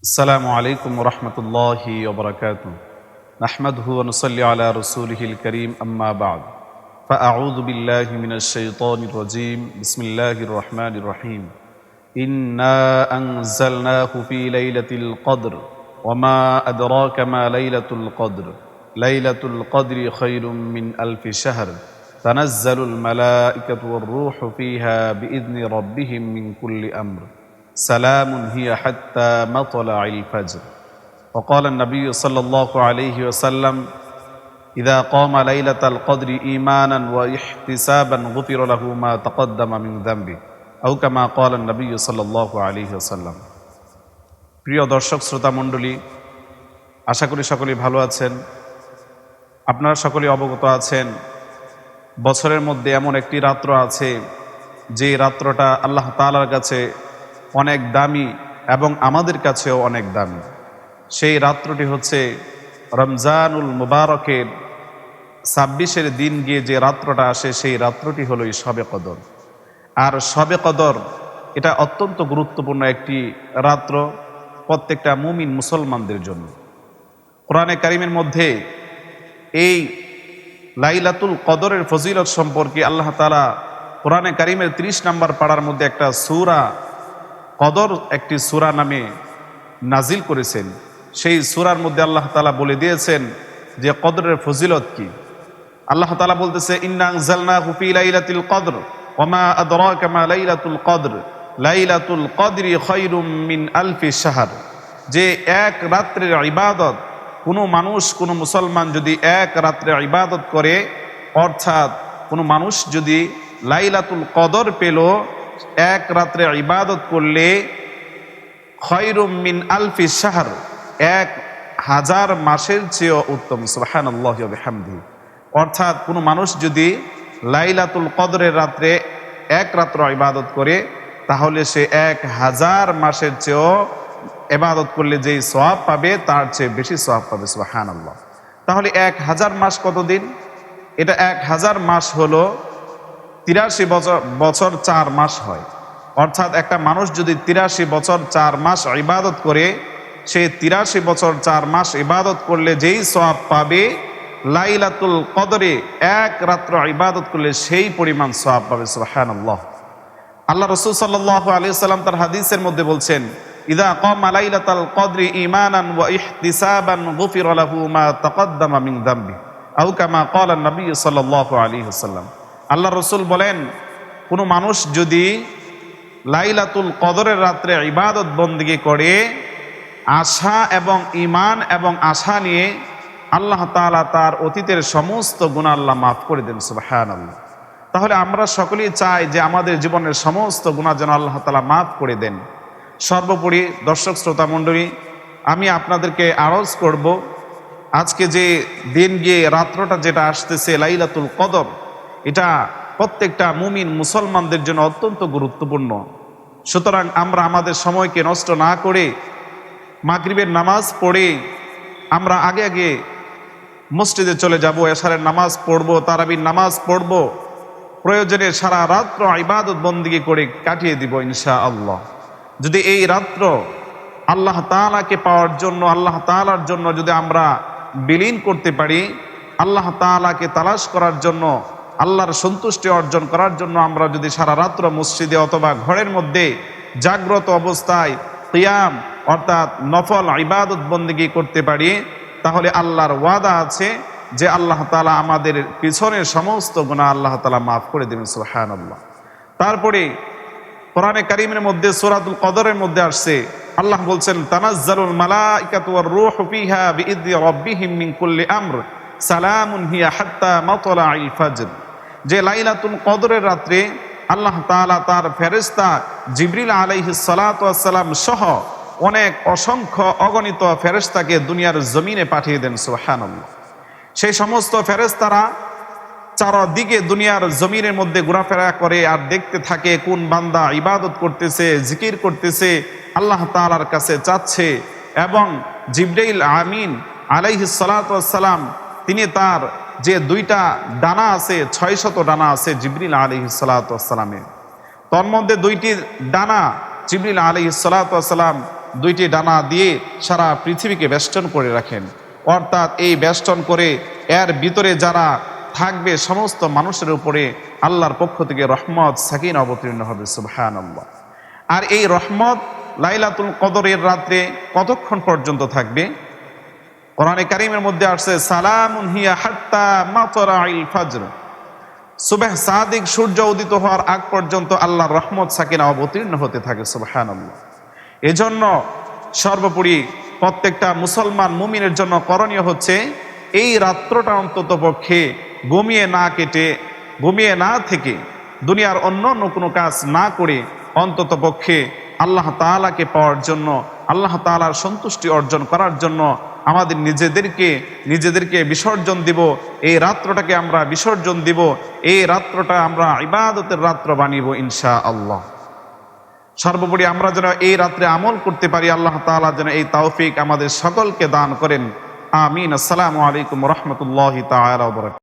السلام عليكم ورحمة الله وبركاته. نحمده ونصلي على رسوله الكريم أما بعد. فأعوذ بالله من الشيطان الرجيم. بسم الله الرحمن الرحيم. إنا أنزلناه في ليلة القدر وما أدراك ما ليلة القدر. ليلة القدر خير من ألف شهر. تنزل الملائكة والروح فيها بإذن ربهم من كل أمر. سلام هي حتى مطلع الفجر وقال النبي صلى الله عليه وسلم إذا قام ليلة القدر إيمانا واحتسابا غفر له ما تقدم من ذنبه أو كما قال النبي صلى الله عليه وسلم প্রিয় দর্শক শ্রোতা মণ্ডলী আশা করি সকলেই ভালো আছেন আপনারা সকলেই অবগত আছেন বছরের মধ্যে এমন একটি রাত্র আছে যে রাত্রটা আল্লাহ তালার কাছে অনেক দামি এবং আমাদের কাছেও অনেক দামি। সেই রাত্রটি হচ্ছে রমজানুল মুবারকের ছাব্বিশের দিন গিয়ে যে রাত্রটা আসে, সেই রাত্রটি হলো শবে কদর। আর শবে কদর, এটা অত্যন্ত গুরুত্বপূর্ণ একটি রাত্র প্রত্যেকটা মুমিন মুসলমানদের জন্য। কোরআনে কারিমের মধ্যে এই লাইলাতুল কদরের ফজিলত সম্পর্কে আল্লাহ তালা কোরআনে কারিমের ৩০ নাম্বার পাড়ার মধ্যে একটা সুরা কদর একটি সুরা নামে নাজিল করেছেন। সেই সুরার মধ্যে আল্লাহ তালা বলে দিয়েছেন যে কদরের ফজিলত কি? আল্লাহ তালা বলতেছে, ইন্নাং জালনা হুফি লাইলাতুল কদর ওমা আদরাকা মা লাইলাতুল কদর, লাইলাতুল কদরি খৈরুম মিন আলফি শাহর। যে এক রাত্রের ইবাদত, কোনো মানুষ, কোনো মুসলমান যদি এক রাত্রে ইবাদত করে, অর্থাৎ কোনো মানুষ যদি লাইলাতুল কদর পেল এক রাত্রে ইবাদত করলে মিন আলফি শাহর, এক হাজার মাসের চেয়েও উত্তম হামদি অর্থাৎ কোনো মানুষ যদি লাইলাতুল কদরের রাত্রে এক রাত্র ইবাদত করে, তাহলে সে এক হাজার মাসের চেয়েও এবাদত করলে যেই সোয়াব পাবে, তার চেয়ে বেশি সোয়াব পাবে সুবাহান আল্লাহ তাহলে এক হাজার মাস কতদিন? এটা এক হাজার মাস হলো তিরাশি বছর বছর চার মাস হয়। অর্থাৎ একটা মানুষ যদি তিরাশি বছর চার মাস ইবাদত করে, সে তিরাশি বছর চার মাস ইবাদত করলে যেই সব পাবে, লাইলাতুল কদরে এক রাত্র ইবাদত করলে সেই পরিমাণ সব পাবে সুহান আল্লাহ আল্লাহ রসুল সাল্লাহ আলী সাল্লাম তার হাদিসের মধ্যে বলছেন, ইদা কম লাইলাতাল কদরি ইমানান ওয়া ইহতিসাবান গুফির লাহু মা তাকদ্দামা মিন দামবি আও কামা ক্বালা নবী সাল্লাল্লাহু আলাইহি ওয়াসাল্লাম। আল্লাহ রসুল বলেন, কোনো মানুষ যদি লাইলাতুল কদরের রাত্রে ইবাদত বন্দিগি করে, আশা এবং ইমান এবং আশা নিয়ে আল্লাহ তালা তার অতীতের সমস্ত গুণা আল্লাহ মাফ করে দেন সুবাহান আল্লাহ তাহলে আমরা সকলেই চাই যে আমাদের জীবনের সমস্ত গুণা যেন আল্লাহ তালা মাফ করে দেন। সর্বোপরি দর্শক, শ্রোতা মণ্ডলী, আমি আপনাদেরকে আরজ করব, আজকে যে দিন গিয়ে রাত্রটা যেটা আসতেছে লাইলাতুল কদর এটা প্রত্যেকটা মুমিন মুসলমানদের জন্য অত্যন্ত গুরুত্বপূর্ণ। সুতরাং আমরা আমাদের সময়কে নষ্ট না করে মাগরিবের নামাজ পড়ে আমরা আগে আগে মসজিদে চলে যাব, এশারের নামাজ পড়ব, তারাবির নামাজ পড়ব, প্রয়োজনে সারা রাত্র ইবাদত বন্দিগি করে কাটিয়ে দিব ইনশা আল্লাহ যদি এই রাত্র আল্লাহ তালাকে পাওয়ার জন্য, আল্লাহ তালার জন্য যদি আমরা বিলীন করতে পারি, আল্লাহ তালাকে তালাশ করার জন্য আল্লাহর সন্তুষ্টি অর্জন করার জন্য আমরা যদি সারা রাত্র মসজিদে অথবা ঘরের মধ্যে জাগ্রত অবস্থায় কিয়াম অর্থাৎ নফল ইবাদত বন্দিগি করতে পারি, তাহলে আল্লাহর ওয়াদা আছে যে আল্লাহ তালা আমাদের পিছনের সমস্ত গুণা আল্লাহ তালা মাফ করে দেবেন সুহান আল্লাহ তারপরে কোরআনে কারিমের মধ্যে, সুরাতুল কদরের মধ্যে আসছে, আল্লাহ বলছেন, তানাজ্জালুল মালাইকাতু ওয়ার রূহু ফিহা বিইذনি রাব্বিহিম মিন কুল্লি আমর, সালামুন হিয়া হাত্তা মাতলাইল ফাজর। যে লাইলাতুল কদরের রাত্রে আল্লাহ তাআলা তার ফেরেশতা জিবরিল আলাইহিস সালাতু ওয়াসসালাম সহ অনেক অসংখ্য অগণিত ফেরেশতাকে দুনিয়ার জমিনে পাঠিয়ে দেন, সুবহানাল্লাহ। সেই সমস্ত ফেরেশতারা চারদিকে দুনিয়ার জমিনের মধ্যে ঘোরাফেরা করে আর দেখতে থাকে কোন বান্দা ইবাদত করতেছে, জিকির করতেছে, আল্লাহ তালার কাছে চাচ্ছে এবং জিব্রাইল আমিন আলাইহি সালাম, তিনি তার যে দুইটা ডানা আছে ছয় শত ডানা আছে জিবরিল আলহি সালাতামের তন্মধ্যে দুইটি ডানা জিবরিল আলহি সালাতাম দুইটি ডানা দিয়ে সারা পৃথিবীকে বেষ্টন করে রাখেন। অর্থাৎ এই বেষ্টন করে এর ভিতরে যারা থাকবে সমস্ত মানুষের উপরে আল্লাহর পক্ষ থেকে রহমত, সাকিন অবতীর্ণ হবে সুবহান আল্লাহ আর এই রহমত লাইলাতুল কদরের রাত্রে কতক্ষণ পর্যন্ত থাকবে? কোরআনে কারিমের মধ্যে আসছে, সালামুন হিয়া হাত্তা মাতরাইল ফাজর। সুবেহ সাদিক সূর্য উদিত হওয়ার আগ পর্যন্ত আল্লাহর রহমত সাকিনা অবতীর্ণ হতে থাকে, সুবহানাল্লাহ। এজন্য সর্বোপরি প্রত্যেকটা মুসলমান মুমিনের জন্য করণীয় হচ্ছে, এই রাত্রটা অন্তত পক্ষে ঘুমিয়ে না কেটে, ঘুমিয়ে না থেকে দুনিয়ার অন্য অন্য কোনো কাজ না করে অন্তত পক্ষে আল্লাহ তাআলাকে পাওয়ার জন্য, আল্লাহ তাআলার সন্তুষ্টি অর্জন করার জন্য আমাদের নিজেদেরকে নিজেদেরকে বিসর্জন দিব। এই রাত্রটাকে আমরা বিসর্জন দিব। এই রাত্রটা আমরা ইবাদতের রাত্র বানিব ইনশা আল্লাহ সর্বোপরি আমরা যেন এই রাত্রে আমল করতে পারি, আল্লাহ তালা যেন এই তাওফিক আমাদের সকলকে দান করেন। আমিন। আসসালামু আলাইকুম রহমতুল্লাহ তালা